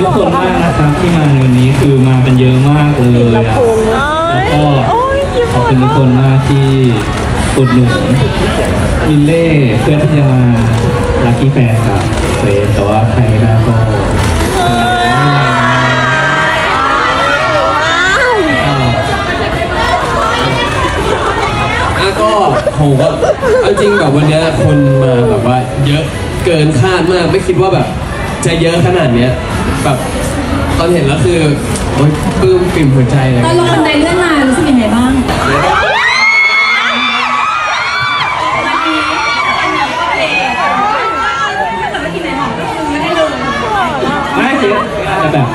ทุกคนมากนะครับที่มาในวันนี้คือมากันเยอะมากเลยอะแล้วก็ขอบคุณทุกคนมากที่อุดหนุนมินเล่เพื่อที่จะมาลัคกี้แฟนกับเฟรนแต่ว่าใครไม่ได้ก็ก็อะก็โหก็เอาจริงแบบวันเนี้ยคนมาแบบว่าเยอะเกินคาดมากไม่คิดว่าแบบ จะเยอะขนาดเนี้ย แบบตอนเห็นแล้วคือโอ๊ยปลื้มปิ่มหัวใจเลย ตอนลงบันไดเลื่อนมารู้สึกยังไงบ้างไม่คืออาจจะแบบ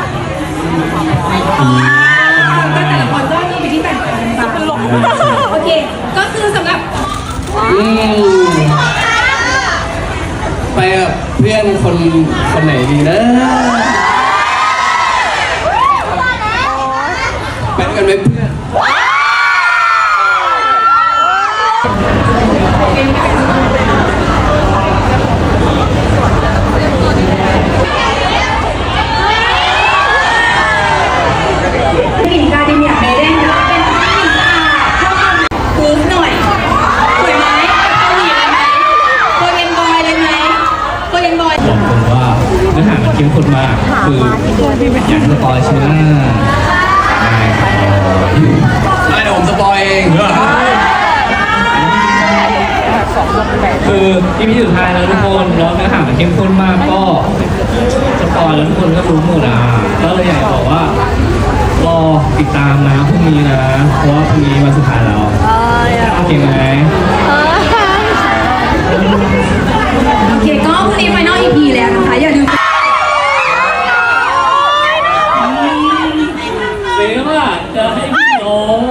แต่ละคนก็มีวิธีแบ่งปันกันไปโอเค ก็คือสำหรับ อืมไปกับเพื่อนคนคนไหนดีนะ ไปด้วย กันไหมเพื่อนผู้หญิงกาดิเมียเบเดนนะคะเป็นผู้หญิงสะอาดชอบคนคูฟหน่อยสวยไหมเกาหลีเลยไหมโคเรียนบอยเลยไหมโคเรียนบอยบอกตรงว่าเนื้อหามันเข้มข้นมากคืออยากสปอยใช่ไหม ได้ครับไม่เดี๋ยวผมสปอยเอง คือที่พี่สุดท้ายแล้วทุกคนแล้วเนื้อหามันเข้มข้นมากก็สปอยแล้วทุกคนก็รู้หมดอะก็เลยอยากจะบอกว่ารอติดตามนะพรุ่งนี้นะ เพราะว่าพรุ่งนี้วันสุดท้ายแล้วโอเคไหมเฮ้ จะให้พี่น้อง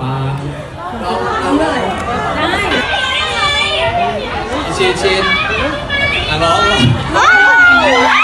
ปาน้องน้องเลยได้ชินชินอะร้องร้อง